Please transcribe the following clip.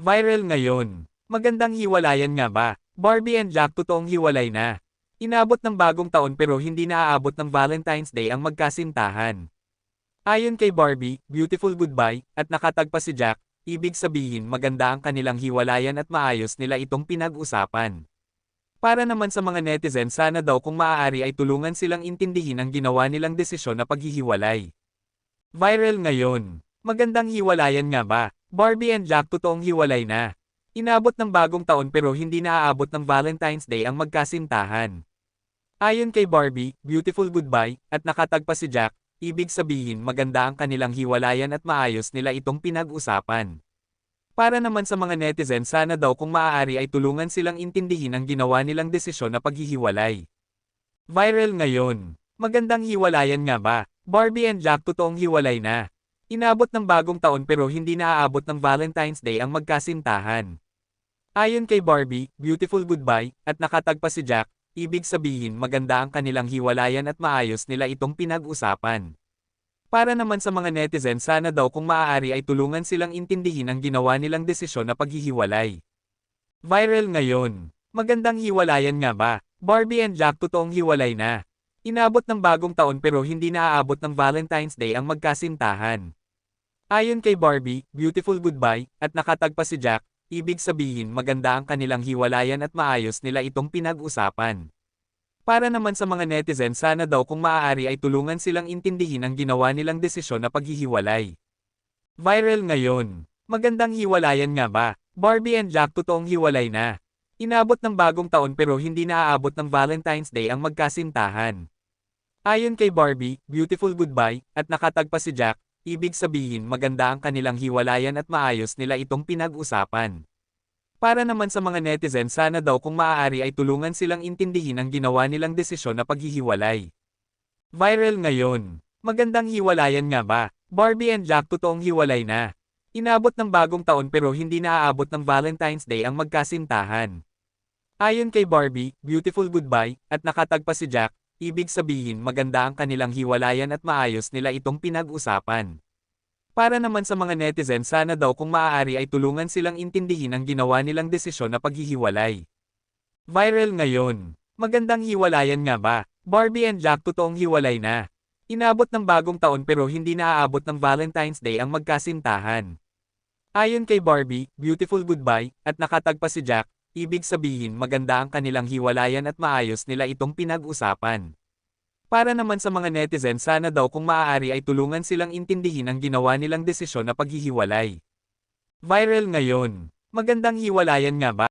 Viral ngayon. Magandang hiwalayan nga ba? Barbie and Jack totoong hiwalay na. Inabot ng bagong taon pero hindi naaabot ng Valentine's Day ang magkasintahan. Ayon kay Barbie, beautiful goodbye, at nakatagpa si Jack, ibig sabihin maganda ang kanilang hiwalayan at maayos nila itong pinag-usapan. Para naman sa mga netizen sana daw kung maaari ay tulungan silang intindihin ang ginawa nilang desisyon na paghihiwalay. Viral ngayon. Magandang hiwalayan nga ba? Barbie and Jack totoong hiwalay na. Inabot ng bagong taon pero hindi naaabot ng Valentine's Day ang magkasintahan. Ayon kay Barbie, beautiful goodbye, at nakatagpa si Jack, ibig sabihin maganda ang kanilang hiwalayan at maayos nila itong pinag-usapan. Para naman sa mga netizen sana daw kung maaari ay tulungan silang intindihin ang ginawa nilang desisyon na paghihiwalay. Viral ngayon. Magandang hiwalayan nga ba? Barbie and Jack totoong hiwalay na. Inabot ng bagong taon pero hindi naaabot ng Valentine's Day ang magkasintahan. Ayon kay Barbie, beautiful goodbye, at nakatagpa si Jack, ibig sabihin maganda ang kanilang hiwalayan at maayos nila itong pinag-usapan. Para naman sa mga netizen sana daw kung maaari ay tulungan silang intindihin ang ginawa nilang desisyon na paghihiwalay. Viral ngayon. Magandang hiwalayan nga ba? Barbie and Jack totoong hiwalay na. Inabot ng bagong taon pero hindi naaabot ng Valentine's Day ang magkasintahan. Ayon kay Barbie, beautiful goodbye, at nakatagpa si Jack, ibig sabihin maganda ang kanilang hiwalayan at maayos nila itong pinag-usapan. Para naman sa mga netizen sana daw kung maaari ay tulungan silang intindihin ang ginawa nilang desisyon na paghihiwalay. Viral ngayon. Magandang hiwalayan nga ba? Barbie and Jack totoong hiwalay na. Inabot ng bagong taon pero hindi naaabot ng Valentine's Day ang magkasintahan. Ayon kay Barbie, beautiful goodbye, at nakatagpa si Jack, ibig sabihin maganda ang kanilang hiwalayan at maayos nila itong pinag-usapan. Para naman sa mga netizen sana daw kung maaari ay tulungan silang intindihin ang ginawa nilang desisyon na paghihiwalay. Viral ngayon. Magandang hiwalayan nga ba? Barbie and Jack totoong hiwalay na. Inabot ng bagong taon pero hindi naaabot ng Valentine's Day ang magkasintahan. Ayon kay Barbie, beautiful goodbye, at nakatagpa si Jack, ibig sabihin maganda ang kanilang hiwalayan at maayos nila itong pinag-usapan. Para naman sa mga netizen sana daw kung maaari ay tulungan silang intindihin ang ginawa nilang desisyon na paghihiwalay. Viral ngayon. Magandang hiwalayan nga ba? Barbie and Jack totoong hiwalay na. Inabot ng bagong taon pero hindi naaabot ng Valentine's Day ang magkasintahan. Ayon kay Barbie, beautiful goodbye, at nakatagpa si Jack, ibig sabihin maganda ang kanilang hiwalayan at maayos nila itong pinag-usapan. Para naman sa mga netizen sana daw kung maaari ay tulungan silang intindihin ang ginawa nilang desisyon na paghihiwalay. Viral ngayon. Magandang hiwalayan nga ba?